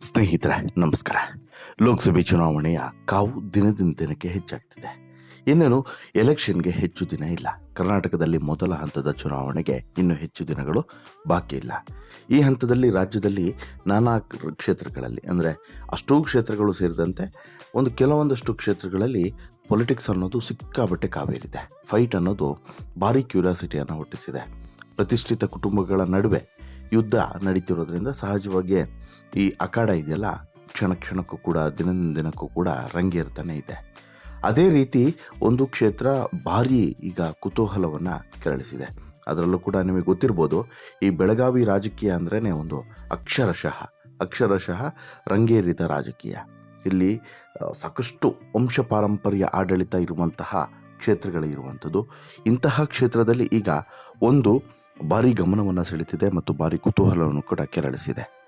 ಸ್ನೇಹಿತರೆ, ನಮಸ್ಕಾರ. ಲೋಕಸಭೆ ಚುನಾವಣೆಯ ಕಾವು ದಿನದಿಂದ ದಿನಕ್ಕೆ ಹೆಚ್ಚಾಗ್ತಿದೆ. ಇನ್ನೇನು, ಎಲೆಕ್ಷನ್ಗೆ ಹೆಚ್ಚು ದಿನ ಇಲ್ಲ. ಕರ್ನಾಟಕದಲ್ಲಿ ಮೊದಲ ಹಂತದ ಚುನಾವಣೆಗೆ ಇನ್ನು ಹೆಚ್ಚು ದಿನಗಳು ಬಾಕಿ ಇಲ್ಲ. ಈ ಹಂತದಲ್ಲಿ ರಾಜ್ಯದಲ್ಲಿ ನಾನಾ ಕ್ಷೇತ್ರಗಳಲ್ಲಿ, ಅಂದರೆ ಅಷ್ಟೂ ಕ್ಷೇತ್ರಗಳು ಸೇರಿದಂತೆ ಒಂದು ಕೆಲವೊಂದಷ್ಟು ಕ್ಷೇತ್ರಗಳಲ್ಲಿ ಪೊಲಿಟಿಕ್ಸ್ ಅನ್ನೋದು ಸಿಕ್ಕಾಬಟ್ಟೆ ಕಾವೇರಿದೆ. ಫೈಟ್ ಅನ್ನೋದು ಭಾರಿ ಕ್ಯೂರಿಯಾಸಿಟಿಯನ್ನು ಹುಟ್ಟಿಸಿದೆ. ಪ್ರತಿಷ್ಠಿತ ಕುಟುಂಬಗಳ ನಡುವೆ ಯುದ್ಧ ನಡೀತಿರೋದ್ರಿಂದ ಸಹಜವಾಗಿ ಈ ಅಖಾಡ ಇದೆಯಲ್ಲ, ಕ್ಷಣ ಕ್ಷಣಕ್ಕೂ ಕೂಡ, ದಿನದಿಂದ ದಿನಕ್ಕೂ ಕೂಡ ರಂಗೇರ್ತಾನೆ ಇದೆ. ಅದೇ ರೀತಿ ಒಂದು ಕ್ಷೇತ್ರ ಭಾರಿ ಈಗ ಕುತೂಹಲವನ್ನು ಕೆರಳಿಸಿದೆ. ಅದರಲ್ಲೂ ಕೂಡ ನಿಮಗೆ ಗೊತ್ತಿರ್ಬೋದು, ಈ ಬೆಳಗಾವಿ ರಾಜಕೀಯ ಅಂದ್ರೇ ಒಂದು ಅಕ್ಷರಶಃ ಅಕ್ಷರಶಃ ರಂಗೇರಿದ ರಾಜಕೀಯ. ಇಲ್ಲಿ ಸಾಕಷ್ಟು ವಂಶ ಪಾರಂಪರ್ಯ ಆಡಳಿತ ಇರುವಂತಹ ಕ್ಷೇತ್ರಗಳಿರುವಂಥದ್ದು. ಇಂತಹ ಕ್ಷೇತ್ರದಲ್ಲಿ ಈಗ ಒಂದು ಭಾರಿ ಗಮನವನ್ನು ಸೆಳೀತಿದೆ ಮತ್ತು ಭಾರಿ ಕುತೂಹಲವನ್ನು ಕೂಡ ಕೆರಳಿಸಿದೆ.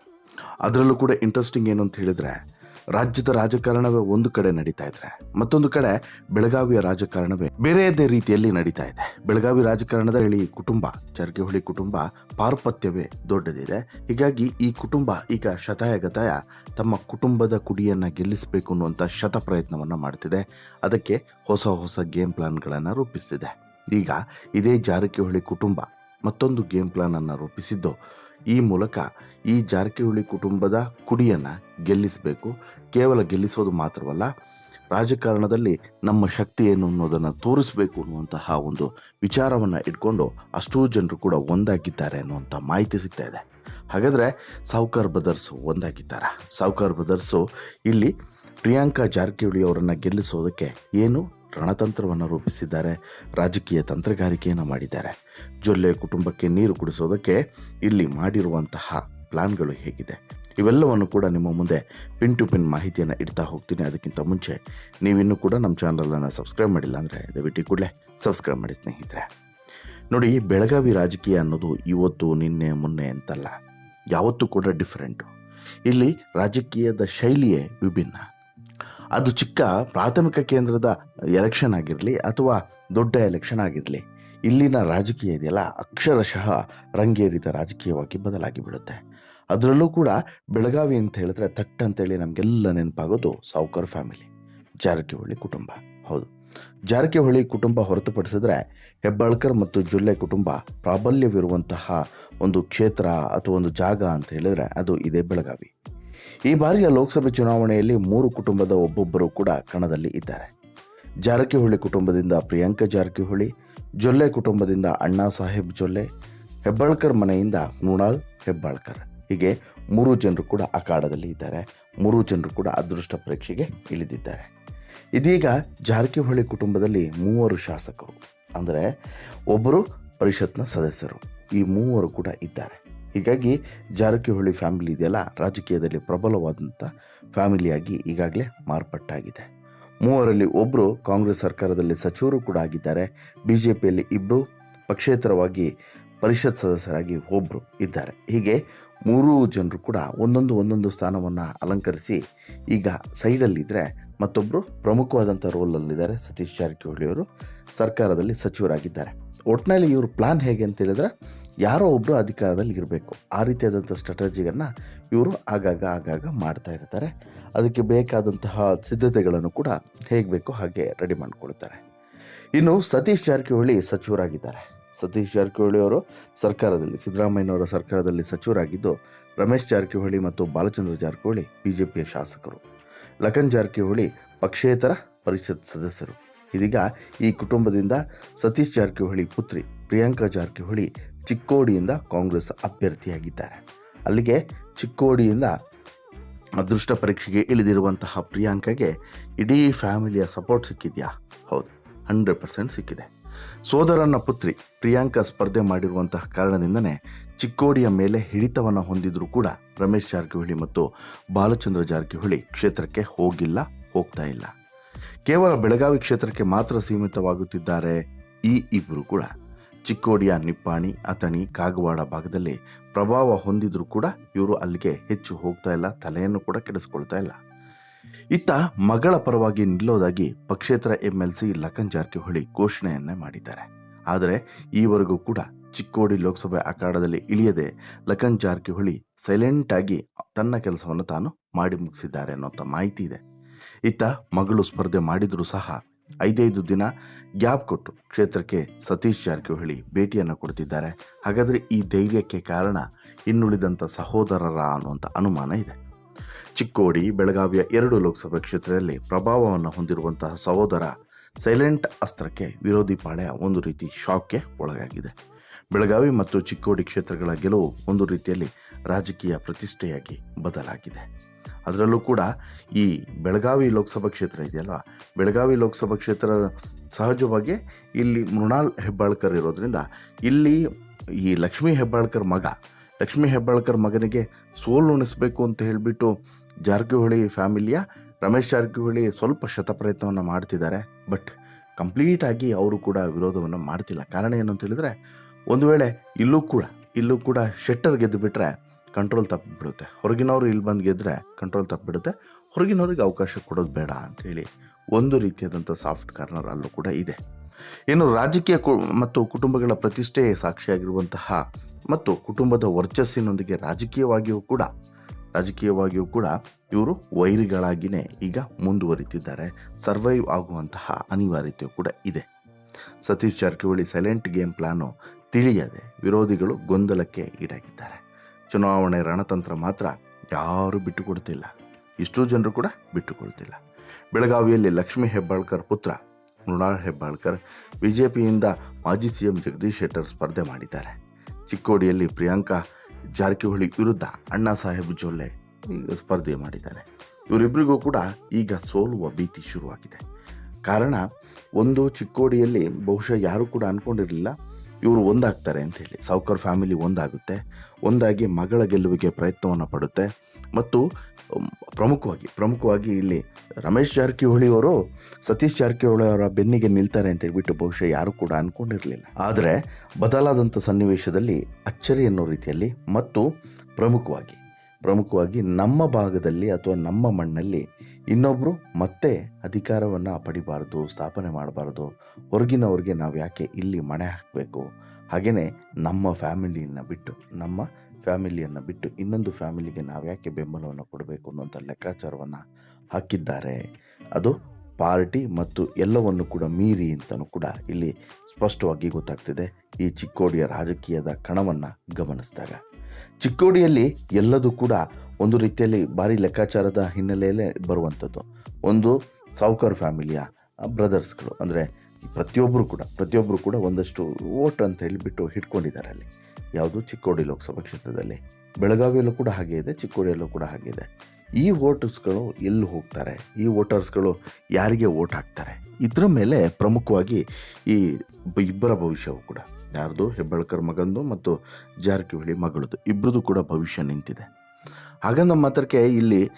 ಅದರಲ್ಲೂ ಕೂಡ ಇಂಟ್ರೆಸ್ಟಿಂಗ್ ಏನು ಅಂತ ಹೇಳಿದ್ರೆ, ರಾಜ್ಯದ ರಾಜಕಾರಣವೇ ಒಂದು ಕಡೆ ನಡೀತಾ ಇದ್ರೆ, ಮತ್ತೊಂದು ಕಡೆ ಬೆಳಗಾವಿಯ ರಾಜಕಾರಣವೇ ಬೇರೆಯದೇ ರೀತಿಯಲ್ಲಿ ನಡೀತಾ ಇದೆ. ಬೆಳಗಾವಿ ರಾಜಕಾರಣದ ಹೇಳಿ ಕುಟುಂಬ ಜಾರಕಿಹೊಳಿ ಕುಟುಂಬ ಪಾರ್ಪತ್ಯವೇ ದೊಡ್ಡದಿದೆ. ಹೀಗಾಗಿ ಈ ಕುಟುಂಬ ಈಗ ಶತಾಯ ಗತಾಯ ತಮ್ಮ ಕುಟುಂಬದ ಕುಡಿಯನ್ನು ಗೆಲ್ಲಿಸಬೇಕು ಅನ್ನುವಂಥ ಶತ ಪ್ರಯತ್ನವನ್ನು ಮಾಡ್ತಿದೆ. ಅದಕ್ಕೆ ಹೊಸ ಹೊಸ ಗೇಮ್ ಪ್ಲಾನ್ಗಳನ್ನು ರೂಪಿಸ್ತಿದೆ. ಈಗ ಇದೇ ಜಾರಕಿಹೊಳಿ ಕುಟುಂಬ ಮತ್ತೊಂದು ಗೇಮ್ ಪ್ಲಾನನ್ನು ರೂಪಿಸಿದ್ದು, ಈ ಮೂಲಕ ಈ ಜಾರಕಿಹೊಳಿ ಕುಟುಂಬದ ಕುಡಿಯನ್ನು ಗೆಲ್ಲಿಸಬೇಕು. ಕೇವಲ ಗೆಲ್ಲಿಸೋದು ಮಾತ್ರವಲ್ಲ, ರಾಜಕಾರಣದಲ್ಲಿ ನಮ್ಮ ಶಕ್ತಿ ಏನು ಅನ್ನೋದನ್ನು ತೋರಿಸಬೇಕು ಅನ್ನುವಂತಹ ಒಂದು ವಿಚಾರವನ್ನು ಇಟ್ಕೊಂಡು ಅಷ್ಟೂ ಜನರು ಕೂಡ ಒಂದಾಗಿದ್ದಾರೆ ಅನ್ನುವಂಥ ಮಾಹಿತಿ ಸಿಗ್ತಾ ಇದೆ. ಹಾಗಾದರೆ ಸಾವುಕಾರ್ ಬ್ರದರ್ಸು ಒಂದಾಗಿದ್ದಾರೆ? ಸಾವುಕಾರ್ ಬ್ರದರ್ಸು ಇಲ್ಲಿ ಪ್ರಿಯಾಂಕಾ ಜಾರಕಿಹೊಳಿ ಅವರನ್ನು ಗೆಲ್ಲಿಸೋದಕ್ಕೆ ಏನು ರಣತಂತ್ರವನ್ನು ರೂಪಿಸಿದ್ದಾರೆ, ರಾಜಕೀಯ ತಂತ್ರಗಾರಿಕೆಯನ್ನು ಮಾಡಿದ್ದಾರೆ. ಜೊಲ್ಲೆ ಕುಟುಂಬಕ್ಕೆ ನೀರು ಕುಡಿಸೋದಕ್ಕೆ ಇಲ್ಲಿ ಮಾಡಿರುವಂತಹ ಪ್ಲಾನ್ಗಳು ಹೇಗಿದೆ. ಇವೆಲ್ಲವನ್ನು ಕೂಡ ನಿಮ್ಮ ಮುಂದೆ ಪಿನ್ ಟು ಪಿನ್ ಮಾಹಿತಿಯನ್ನು ಇಡ್ತಾ ಹೋಗ್ತೀನಿ. ಅದಕ್ಕಿಂತ ಮುಂಚೆ ನೀವಿನ್ನೂ ಕೂಡ ನಮ್ಮ ಚಾನಲನ್ನು ಸಬ್ಸ್ಕ್ರೈಬ್ ಮಾಡಿಲ್ಲ ಅಂದರೆ ದಯವಿಟ್ಟು ಕೂಡಲೇ ಸಬ್ಸ್ಕ್ರೈಬ್ ಮಾಡಿ ಸ್ನೇಹಿತರೆ. ನೋಡಿ ಬೆಳಗಾವಿ ರಾಜಕೀಯ ಅನ್ನೋದು ಇವತ್ತು, ನಿನ್ನೆ, ಮೊನ್ನೆ ಅಂತಲ್ಲ, ಯಾವತ್ತೂ ಕೂಡ ಡಿಫ್ರೆಂಟು ಇಲ್ಲಿ ರಾಜಕೀಯದ ಶೈಲಿಯೇ ವಿಭಿನ್ನ. ಅದು ಚಿಕ್ಕ ಪ್ರಾಥಮಿಕ ಕೇಂದ್ರದ ಎಲೆಕ್ಷನ್ ಆಗಿರಲಿ ಅಥವಾ ದೊಡ್ಡ ಎಲೆಕ್ಷನ್ ಆಗಿರಲಿ, ಇಲ್ಲಿನ ರಾಜಕೀಯ ಇದೆಯಲ್ಲ, ಅಕ್ಷರಶಃ ರಂಗೇರಿದ ರಾಜಕೀಯವಾಗಿ ಬದಲಾಗಿ ಬಿಡುತ್ತೆ. ಅದರಲ್ಲೂ ಕೂಡ ಬೆಳಗಾವಿ ಅಂತ ಹೇಳಿದ್ರೆ ತಟ್ ಅಂತೇಳಿ ನಮಗೆಲ್ಲ ನೆನಪಾಗೋದು ಸಾವ್ಕರ್ ಫ್ಯಾಮಿಲಿ ಜಾರಕಿಹೊಳಿ ಕುಟುಂಬ. ಹೌದು. ಜಾರಕಿಹೊಳಿ ಕುಟುಂಬ ಹೊರತುಪಡಿಸಿದ್ರೆ ಹೆಬ್ಬಾಳ್ಕರ್ ಮತ್ತು ಜುಲ್ಲೆ ಕುಟುಂಬ ಪ್ರಾಬಲ್ಯವಿರುವಂತಹ ಒಂದು ಕ್ಷೇತ್ರ ಅಥವಾ ಒಂದು ಜಾಗ ಅಂತ ಹೇಳಿದ್ರೆ ಅದು ಇದೇ ಬೆಳಗಾವಿ. ಈ ಬಾರಿಯ ಲೋಕಸಭೆ ಚುನಾವಣೆಯಲ್ಲಿ ಮೂರು ಕುಟುಂಬದ ಒಬ್ಬೊಬ್ಬರು ಕೂಡ ಕಣದಲ್ಲಿ ಇದ್ದಾರೆ. ಜಾರಕಿಹೊಳಿ ಕುಟುಂಬದಿಂದ ಪ್ರಿಯಾಂಕಾ ಜಾರಕಿಹೊಳಿ, ಜೊಲ್ಲೆ ಕುಟುಂಬದಿಂದ ಅಣ್ಣಾ ಸಾಹೇಬ್ ಜೊಲ್ಲೆ, ಹೆಬ್ಬಾಳ್ಕರ್ ಮನೆಯಿಂದ ಮೃಣಾಲ್ ಹೆಬ್ಬಾಳ್ಕರ್. ಹೀಗೆ ಮೂರು ಜನರು ಕೂಡ ಅಖಾಡದಲ್ಲಿ ಇದ್ದಾರೆ. ಮೂರು ಜನರು ಕೂಡ ಅದೃಷ್ಟ ಪರೀಕ್ಷೆಗೆ ಇಳಿದಿದ್ದಾರೆ. ಇದೀಗ ಜಾರಕಿಹೊಳಿ ಕುಟುಂಬದಲ್ಲಿ ಮೂವರು ಶಾಸಕರು. ಅಂದರೆ ಒಬ್ಬರು ಪರಿಷತ್ನ ಸದಸ್ಯರು. ಈ ಮೂವರು ಕೂಡ ಇದ್ದಾರೆ. ಹೀಗಾಗಿ ಜಾರಕಿಹೊಳಿ ಫ್ಯಾಮಿಲಿ ಇದೆಯಲ್ಲ, ರಾಜಕೀಯದಲ್ಲಿ ಪ್ರಬಲವಾದಂಥ ಫ್ಯಾಮಿಲಿಯಾಗಿ ಈಗಾಗಲೇ ಮಾರ್ಪಟ್ಟಾಗಿದೆ. ಮೂವರಲ್ಲಿ ಒಬ್ಬರು ಕಾಂಗ್ರೆಸ್ ಸರ್ಕಾರದಲ್ಲಿ ಸಚಿವರು ಕೂಡ ಆಗಿದ್ದಾರೆ. ಬಿ ಜೆ ಪಿಯಲ್ಲಿ ಇಬ್ಬರು ಪಕ್ಷೇತರವಾಗಿ ಪರಿಷತ್ ಸದಸ್ಯರಾಗಿ ಒಬ್ಬರು ಇದ್ದಾರೆ. ಹೀಗೆ ಮೂರೂ ಜನರು ಕೂಡ ಒಂದೊಂದು ಒಂದೊಂದು ಸ್ಥಾನವನ್ನು ಅಲಂಕರಿಸಿ ಈಗ ಸೈಡಲ್ಲಿದ್ದರೆ ಮತ್ತೊಬ್ಬರು ಪ್ರಮುಖವಾದಂಥ ರೋಲಲ್ಲಿದ್ದಾರೆ ಸತೀಶ್ ಜಾರಕಿಹೊಳಿ ಅವರು. ಸರ್ಕಾರದಲ್ಲಿ ಸಚಿವರಾಗಿದ್ದಾರೆ. ಒಟ್ಟಿನಲ್ಲಿ ಇವರು ಪ್ಲಾನ್ ಹೇಗೆ ಅಂತ ಹೇಳಿದ್ರೆ ಯಾರೋ ಒಬ್ಬರು ಅಧಿಕಾರದಲ್ಲಿ ಇರಬೇಕು ಆ ರೀತಿಯಾದಂಥ ಸ್ಟ್ರಾಟಜಿಯನ್ನು ಇವರು ಆಗಾಗ ಆಗಾಗ ಮಾಡ್ತಾ ಇರ್ತಾರೆ. ಅದಕ್ಕೆ ಬೇಕಾದಂತಹ ಸಿದ್ಧತೆಗಳನ್ನು ಕೂಡ ಹೇಗೆ ಬೇಕೋ ಹಾಗೆ ರೆಡಿ ಮಾಡಿಕೊಳ್ತಾರೆ. ಇನ್ನು ಸತೀಶ್ ಜಾರಕಿಹೊಳಿ ಸಚಿವರಾಗಿದ್ದಾರೆ. ಸತೀಶ್ ಜಾರಕಿಹೊಳಿ ಅವರು ಸರ್ಕಾರದಲ್ಲಿ, ಸಿದ್ದರಾಮಯ್ಯನವರ ಸರ್ಕಾರದಲ್ಲಿ ಸಚಿವರಾಗಿದ್ದು, ರಮೇಶ್ ಜಾರಕಿಹೊಳಿ ಮತ್ತು ಬಾಲಚಂದ್ರ ಜಾರಕಿಹೊಳಿ ಬಿ ಜೆ ಪಿಯ ಶಾಸಕರು. ಲಖನ್ ಜಾರಕಿಹೊಳಿ ಪಕ್ಷೇತರ ಪರಿಷತ್ ಸದಸ್ಯರು. ಇದೀಗ ಈ ಕುಟುಂಬದಿಂದ ಸತೀಶ್ ಜಾರಕಿಹೊಳಿ ಪುತ್ರಿ ಪ್ರಿಯಾಂಕಾ ಜಾರಕಿಹೊಳಿ ಚಿಕ್ಕೋಡಿಯಿಂದ ಕಾಂಗ್ರೆಸ್ ಅಭ್ಯರ್ಥಿಯಾಗಿದ್ದಾರೆ. ಅಲ್ಲಿಗೆ ಚಿಕ್ಕೋಡಿಯಿಂದ ಅದೃಷ್ಟ ಪರೀಕ್ಷೆಗೆ ಇಳಿದಿರುವಂತಹ ಪ್ರಿಯಾಂಕಾಗೆ ಇಡೀ ಫ್ಯಾಮಿಲಿಯ ಸಪೋರ್ಟ್ ಸಿಕ್ಕಿದೆಯಾ? ಹೌದು, ಹಂಡ್ರೆಡ್ ಪರ್ಸೆಂಟ್ ಸಿಕ್ಕಿದೆ. ಸೋದರನ ಪುತ್ರಿ ಪ್ರಿಯಾಂಕಾ ಸ್ಪರ್ಧೆ ಮಾಡಿರುವಂತಹ ಕಾರಣದಿಂದನೇ ಚಿಕ್ಕೋಡಿಯ ಮೇಲೆ ಹಿಡಿತವನ್ನು ಹೊಂದಿದ್ರೂ ಕೂಡ ರಮೇಶ್ ಜಾರಕಿಹೊಳಿ ಮತ್ತು ಬಾಲಚಂದ್ರ ಜಾರಕಿಹೊಳಿ ಕ್ಷೇತ್ರಕ್ಕೆ ಹೋಗಿಲ್ಲ, ಹೋಗ್ತಾ ಇಲ್ಲ. ಕೇವಲ ಬೆಳಗಾವಿ ಕ್ಷೇತ್ರಕ್ಕೆ ಮಾತ್ರ ಸೀಮಿತವಾಗುತ್ತಿದ್ದಾರೆ ಈ ಇಬ್ಬರು ಕೂಡ. ಚಿಕ್ಕೋಡಿಯ ನಿಪ್ಪಾಣಿ, ಅಥಣಿ, ಕಾಗವಾಡ ಭಾಗದಲ್ಲಿ ಪ್ರಭಾವ ಹೊಂದಿದ್ರೂ ಕೂಡ ಇವರು ಅಲ್ಲಿಗೆ ಹೆಚ್ಚು ಹೋಗ್ತಾ ಇಲ್ಲ, ತಲೆಯನ್ನು ಕೂಡ ಕೆಡಿಸ್ಕೊಳ್ತಾ ಇಲ್ಲ. ಇತ್ತ ಮಗಳ ಪರವಾಗಿ ನಿಲ್ಲೋದಾಗಿ ಪಕ್ಷೇತರ M L C Lakhan Jarkiholi ಘೋಷಣೆಯನ್ನೇ ಮಾಡಿದ್ದಾರೆ. ಆದರೆ ಈವರೆಗೂ ಕೂಡ ಚಿಕ್ಕೋಡಿ ಲೋಕಸಭೆ ಅಖಾಡದಲ್ಲಿ ಇಳಿಯದೆ ಲಖನ್ ಜಾರಕಿಹೊಳಿ ಸೈಲೆಂಟ್ ಆಗಿ ತನ್ನ ಕೆಲಸವನ್ನು ತಾನು ಮಾಡಿ ಮುಗಿಸಿದ್ದಾರೆ ಅನ್ನೋಂಥ ಮಾಹಿತಿ ಇದೆ. ಇತ್ತ ಮಗಳು ಸ್ಪರ್ಧೆ ಮಾಡಿದರೂ ಸಹ ಐದೈದು ದಿನ ಗ್ಯಾಪ್ ಕೊಟ್ಟು ಕ್ಷೇತ್ರಕ್ಕೆ ಸತೀಶ್ ಜಾರಕಿಹೊಳಿ ಭೇಟಿಯನ್ನು ಕೊಡ್ತಿದ್ದಾರೆ. ಹಾಗಾದರೆ ಈ ಧೈರ್ಯಕ್ಕೆ ಕಾರಣ ಇನ್ನುಳಿದಂಥ ಸಹೋದರರ ಅನ್ನುವಂಥ ಅನುಮಾನ ಇದೆ. ಚಿಕ್ಕೋಡಿ, ಬೆಳಗಾವಿಯ ಎರಡು ಲೋಕಸಭಾ ಕ್ಷೇತ್ರದಲ್ಲಿ ಪ್ರಭಾವವನ್ನು ಹೊಂದಿರುವಂತಹ ಸಹೋದರ ಸೈಲೆಂಟ್ ಅಸ್ತ್ರಕ್ಕೆ ವಿರೋಧಿ ಪಾಳೆಯ ಒಂದು ರೀತಿ ಶಾಕ್ಗೆ ಒಳಗಾಗಿದೆ. ಬೆಳಗಾವಿ ಮತ್ತು ಚಿಕ್ಕೋಡಿ ಕ್ಷೇತ್ರಗಳ ಗೆಲುವು ಒಂದು ರೀತಿಯಲ್ಲಿ ರಾಜಕೀಯ ಪ್ರತಿಷ್ಠೆಯಾಗಿ ಬದಲಾಗಿದೆ. ಅದರಲ್ಲೂ ಕೂಡ ಈ ಬೆಳಗಾವಿ ಲೋಕಸಭಾ ಕ್ಷೇತ್ರ ಇದೆಯಲ್ವ? ಬೆಳಗಾವಿ ಲೋಕಸಭಾ ಕ್ಷೇತ್ರ ಸಹಜವಾಗಿ ಇಲ್ಲಿ ಮೃಣಾಲ್ ಹೆಬ್ಬಾಳ್ಕರ್ ಇರೋದರಿಂದ ಇಲ್ಲಿ ಈ ಲಕ್ಷ್ಮೀ ಹೆಬ್ಬಾಳ್ಕರ್ ಮಗ, ಲಕ್ಷ್ಮೀ ಹೆಬ್ಬಾಳ್ಕರ್ ಮಗನಿಗೆ ಸೋಲು ಉಣಿಸ್ಬೇಕು ಅಂತ ಹೇಳಿಬಿಟ್ಟು ಜಾರಕಿಹೊಳಿ ಫ್ಯಾಮಿಲಿಯ ರಮೇಶ್ ಜಾರಕಿಹೊಳಿ ಸ್ವಲ್ಪ ಶತಪ್ರಯತ್ನವನ್ನು ಮಾಡ್ತಿದ್ದಾರೆ. ಬಟ್ ಕಂಪ್ಲೀಟಾಗಿ ಅವರು ಕೂಡ ವಿರೋಧವನ್ನು ಮಾಡ್ತಿಲ್ಲ. ಕಾರಣ ಏನು ಅಂತ ಹೇಳಿದ್ರೆ, ಒಂದು ವೇಳೆ ಇಲ್ಲೂ ಕೂಡ ಇಲ್ಲೂ ಕೂಡ ಶೆಟ್ಟರ್ ಗೆದ್ದು ಬಿಟ್ಟರೆ ಕಂಟ್ರೋಲ್ ತಪ್ಪಿಬಿಡುತ್ತೆ. ಹೊರಗಿನವರು ಇಲ್ಲಿ ಬಂದು ಗೆದ್ದರೆ ಕಂಟ್ರೋಲ್ ತಪ್ಪಿಬಿಡುತ್ತೆ. ಹೊರಗಿನವ್ರಿಗೆ ಅವಕಾಶ ಕೊಡೋದು ಬೇಡ ಅಂಥೇಳಿ ಒಂದು ರೀತಿಯಾದಂಥ ಸಾಫ್ಟ್ ಕಾರ್ನರ್ ಅಲ್ಲೂ ಕೂಡ ಇದೆ. ಇನ್ನು ರಾಜಕೀಯ ಮತ್ತು ಕುಟುಂಬಗಳ ಪ್ರತಿಷ್ಠೆ ಸಾಕ್ಷಿಯಾಗಿರುವಂತಹ ಮತ್ತು ಕುಟುಂಬದ ವರ್ಚಸ್ಸಿನೊಂದಿಗೆ ರಾಜಕೀಯವಾಗಿಯೂ ಕೂಡ ರಾಜಕೀಯವಾಗಿಯೂ ಕೂಡ ಇವರು ವೈರಿಗಳಾಗಿಯೇ ಈಗ ಮುಂದುವರಿತಿದ್ದಾರೆ. ಸರ್ವೈವ್ ಆಗುವಂತಹ ಅನಿವಾರ್ಯತೆ ಕೂಡ ಇದೆ. Satish Jarkiholi silent game plan ತಿಳಿಯದೆ ವಿರೋಧಿಗಳು ಗೊಂದಲಕ್ಕೆ ಈಡಾಗಿದ್ದಾರೆ. ಚುನಾವಣೆ ರಣತಂತ್ರ ಮಾತ್ರ ಯಾರೂ ಬಿಟ್ಟುಕೊಡ್ತಿಲ್ಲ. ಇಷ್ಟೋ ಜನರು ಕೂಡ ಬಿಟ್ಟುಕೊಳ್ತಿಲ್ಲ ಬೆಳಗಾವಿಯಲ್ಲಿ ಲಕ್ಷ್ಮೀ ಹೆಬ್ಬಾಳ್ಕರ್ ಪುತ್ರ ಮೃಣಾಲ್ ಹೆಬ್ಬಾಳ್ಕರ್ ಬಿ ಜೆ ಪಿಯಿಂದ ಮಾಜಿ ಸಿ ಎಂ ಜಗದೀಶ್ ಶೆಟ್ಟರ್ ಸ್ಪರ್ಧೆ ಮಾಡಿದ್ದಾರೆ. ಚಿಕ್ಕೋಡಿಯಲ್ಲಿ ಪ್ರಿಯಾಂಕಾ ಜಾರಕಿಹೊಳಿ ವಿರುದ್ಧ ಅಣ್ಣಾ ಸಾಹೇಬ್ ಜೊಲ್ಲೆ ಸ್ಪರ್ಧೆ ಮಾಡಿದ್ದಾರೆ. ಇವರಿಬ್ಬರಿಗೂ ಕೂಡ ಈಗ ಸೋಲುವ ಭೀತಿ ಶುರುವಾಗಿದೆ. ಕಾರಣ, ಒಂದು ಚಿಕ್ಕೋಡಿಯಲ್ಲಿ ಬಹುಶಃ ಯಾರೂ ಕೂಡ ಅಂದ್ಕೊಂಡಿರಲಿಲ್ಲ ಇವರು ಒಂದಾಗ್ತಾರೆ ಅಂತ ಹೇಳಿ. ಸಾವ್ಕರ್ ಫ್ಯಾಮಿಲಿ ಒಂದಾಗುತ್ತೆ. ಒಂದಾಗಿ ಮಗಳ ಗೆಲುವಿಗೆ ಪ್ರಯತ್ನವನ್ನು ಪಡುತ್ತೆ. ಮತ್ತು ಪ್ರಮುಖವಾಗಿ ಪ್ರಮುಖವಾಗಿ ಇಲ್ಲಿ ರಮೇಶ್ ಜಾರಕಿಹೊಳಿ ಅವರು ಸತೀಶ್ ಜಾರಕಿಹೊಳಿ ಅವರ ಬೆನ್ನಿಗೆ ನಿಲ್ತಾರೆ ಅಂತ ಹೇಳ್ಬಿಟ್ಟು ಬಹುಶಃ ಯಾರೂ ಕೂಡ ಅಂದ್ಕೊಂಡಿರಲಿಲ್ಲ ಆದರೆ ಬದಲಾದಂಥ ಸನ್ನಿವೇಶದಲ್ಲಿ ಅಚ್ಚರಿ ಅನ್ನೋ ರೀತಿಯಲ್ಲಿ ಮತ್ತು ಪ್ರಮುಖವಾಗಿ ಪ್ರಮುಖವಾಗಿ ನಮ್ಮ ಭಾಗದಲ್ಲಿ ಅಥವಾ ನಮ್ಮ ಮಣ್ಣಲ್ಲಿ ಇನ್ನೊಬ್ಬರು ಮತ್ತೆ ಅಧಿಕಾರವನ್ನು ಪಡಿಬಾರ್ದು, ಸ್ಥಾಪನೆ ಮಾಡಬಾರ್ದು. ಹೊರಗಿನವ್ರಿಗೆ ನಾವು ಯಾಕೆ ಇಲ್ಲಿ ಮಣೆ ಹಾಕಬೇಕು? ಹಾಗೆಯೇ ನಮ್ಮ ಫ್ಯಾಮಿಲಿಯನ್ನು ಬಿಟ್ಟು, ನಮ್ಮ ಫ್ಯಾಮಿಲಿಯನ್ನು ಬಿಟ್ಟು ಇನ್ನೊಂದು ಫ್ಯಾಮಿಲಿಗೆ ನಾವು ಯಾಕೆ ಬೆಂಬಲವನ್ನು ಕೊಡಬೇಕು ಅನ್ನೋಂಥ ಲೆಕ್ಕಾಚಾರವನ್ನು ಹಾಕಿದ್ದಾರೆ. ಅದು ಪಾರ್ಟಿ ಮತ್ತು ಎಲ್ಲವನ್ನು ಕೂಡ ಮೀರಿ ಅಂತಲೂ ಕೂಡ ಇಲ್ಲಿ ಸ್ಪಷ್ಟವಾಗಿ ಗೊತ್ತಾಗ್ತಿದೆ. ಈ ಚಿಕ್ಕೋಡಿಯ ರಾಜಕೀಯದ ಕಣವನ್ನು ಗಮನಿಸಿದಾಗ. ಚಿಕ್ಕೋಡಿಯಲ್ಲಿ ಎಲ್ಲದೂ ಕೂಡ ಒಂದು ರೀತಿಯಲ್ಲಿ ಭಾರಿ ಲೆಕ್ಕಾಚಾರದ ಹಿನ್ನೆಲೆಯಲ್ಲೇ ಬರುವಂಥದ್ದು. ಒಂದು ಸಾವ್ಕಾರ್ ಫ್ಯಾಮಿಲಿಯ ಬ್ರದರ್ಸ್ಗಳು, ಅಂದರೆ ಪ್ರತಿಯೊಬ್ಬರು ಕೂಡ ಪ್ರತಿಯೊಬ್ಬರು ಕೂಡ ಒಂದಷ್ಟು ಓಟ್ ಅಂತ ಹೇಳಿಬಿಟ್ಟು ಹಿಡ್ಕೊಂಡಿದ್ದಾರೆ ಅಲ್ಲಿ. ಯಾವುದು ಚಿಕ್ಕೋಡಿ ಲೋಕಸಭಾ ಕ್ಷೇತ್ರದಲ್ಲಿ. ಬೆಳಗಾವಿಯಲ್ಲೂ ಕೂಡ ಹಾಗೆ ಇದೆ, ಚಿಕ್ಕೋಡಿಯಲ್ಲೂ ಕೂಡ ಹಾಗೆ ಇದೆ. ಈ ವೋಟರ್ಸ್ಗಳು ಎಲ್ಲಿ ಹೋಗ್ತಾರೆ? ಈ ವೋಟರ್ಸ್ಗಳು ಯಾರಿಗೆ ವೋಟ್ ಹಾಕ್ತಾರೆ? ಇದ್ರ ಮೇಲೆ ಪ್ರಮುಖವಾಗಿ ಈ ಇಬ್ಬರ ಭವಿಷ್ಯವು ಕೂಡ. ಯಾರ್ದು? ಹೆಬ್ಬಾಳ್ಕರ್ ಮಗಂದು ಮತ್ತು ಜಾರಕಿಹೊಳಿ ಮಗಳದು ಇಬ್ಬರದು ಕೂಡ ಭವಿಷ್ಯ ನಿಂತಿದೆ. ಹಾಗಂದ ಮಾತ್ರಕ್ಕೆ ಇಲ್ಲಿ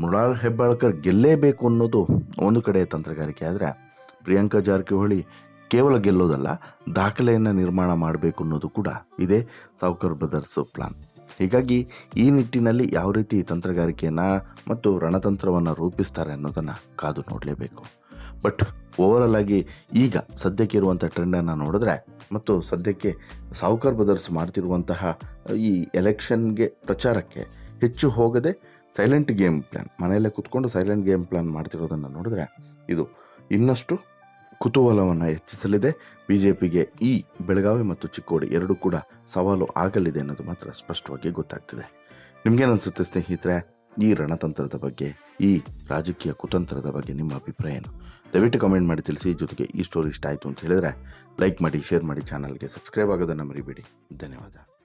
ಮೃಣಾಲ್ ಹೆಬ್ಬಾಳ್ಕರ್ ಗೆಲ್ಲೇಬೇಕು ಅನ್ನೋದು ಒಂದು ಕಡೆ ತಂತ್ರಗಾರಿಕೆ ಆದರೆ, ಪ್ರಿಯಾಂಕಾ ಜಾರಕಿಹೊಳಿ ಕೇವಲ ಗೆಲ್ಲೋದಲ್ಲ, ದಾಖಲೆಯನ್ನು ನಿರ್ಮಾಣ ಮಾಡಬೇಕು ಅನ್ನೋದು ಕೂಡ ಇದೇ ಸಾವ್ಕರ್ ಬ್ರದರ್ಸ್ ಪ್ಲಾನ್. ಹೀಗಾಗಿ ಈ ನಿಟ್ಟಿನಲ್ಲಿ ಯಾವ ರೀತಿ ತಂತ್ರಗಾರಿಕೆಯನ್ನು ಮತ್ತು ರಣತಂತ್ರವನ್ನು ರೂಪಿಸ್ತಾರೆ ಅನ್ನೋದನ್ನು ಕಾದು ನೋಡಲೇಬೇಕು. ಬಟ್ ಓವರಲ್ ಆಗಿ ಈಗ ಸದ್ಯಕ್ಕೆ ಇರುವಂಥ ಟ್ರೆಂಡನ್ನು ನೋಡಿದ್ರೆ ಮತ್ತು ಸದ್ಯಕ್ಕೆ ಸಾವುಕಾರ್ ಬ್ರದರ್ಸ್ ಮಾಡ್ತಿರುವಂತಹ ಈ ಎಲೆಕ್ಷನ್ಗೆ ಪ್ರಚಾರಕ್ಕೆ ಹೆಚ್ಚು ಹೋಗದೆ ಸೈಲೆಂಟ್ ಗೇಮ್ ಪ್ಲ್ಯಾನ್ ಮನೆಯಲ್ಲೇ ಕೂತ್ಕೊಂಡು ಸೈಲೆಂಟ್ ಗೇಮ್ ಪ್ಲ್ಯಾನ್ ಮಾಡ್ತಿರೋದನ್ನು ನೋಡಿದ್ರೆ ಇದು ಇನ್ನಷ್ಟು ಕುತೂಹಲವನ್ನು ಹೆಚ್ಚಿಸಲಿದೆ. ಬಿಜೆಪಿಗೆ ಈ ಬೆಳಗಾವಿ ಮತ್ತು ಚಿಕ್ಕೋಡಿ ಎರಡೂ ಕೂಡ ಸವಾಲು ಆಗಲಿದೆ ಅನ್ನೋದು ಮಾತ್ರ ಸ್ಪಷ್ಟವಾಗಿ ಗೊತ್ತಾಗ್ತಿದೆ. ನಿಮ್ಗೇನನ್ಸುತ್ತೆ ಸ್ನೇಹಿತರೆ? ಈ ರಣತಂತ್ರದ ಬಗ್ಗೆ, ಈ ರಾಜಕೀಯ ಕುತಂತ್ರದ ಬಗ್ಗೆ ನಿಮ್ಮ ಅಭಿಪ್ರಾಯ ಏನು? ದಯವಿಟ್ಟು ಕಮೆಂಟ್ ಮಾಡಿ ತಿಳಿಸಿ, ಜೊತೆಗೆ ಈ ಸ್ಟೋರಿ ಇಷ್ಟ ಆಯಿತು ಅಂತ ಹೇಳಿದ್ರೆ ಲೈಕ್ ಮಾಡಿ ಶೇರ್ ಮಾಡಿ ಚಾನಲ್ಗೆ ಸಬ್ಸ್ಕ್ರೈಬ್ ಆಗೋದನ್ನು ಮರಿಬೇಡಿ. ಧನ್ಯವಾದ.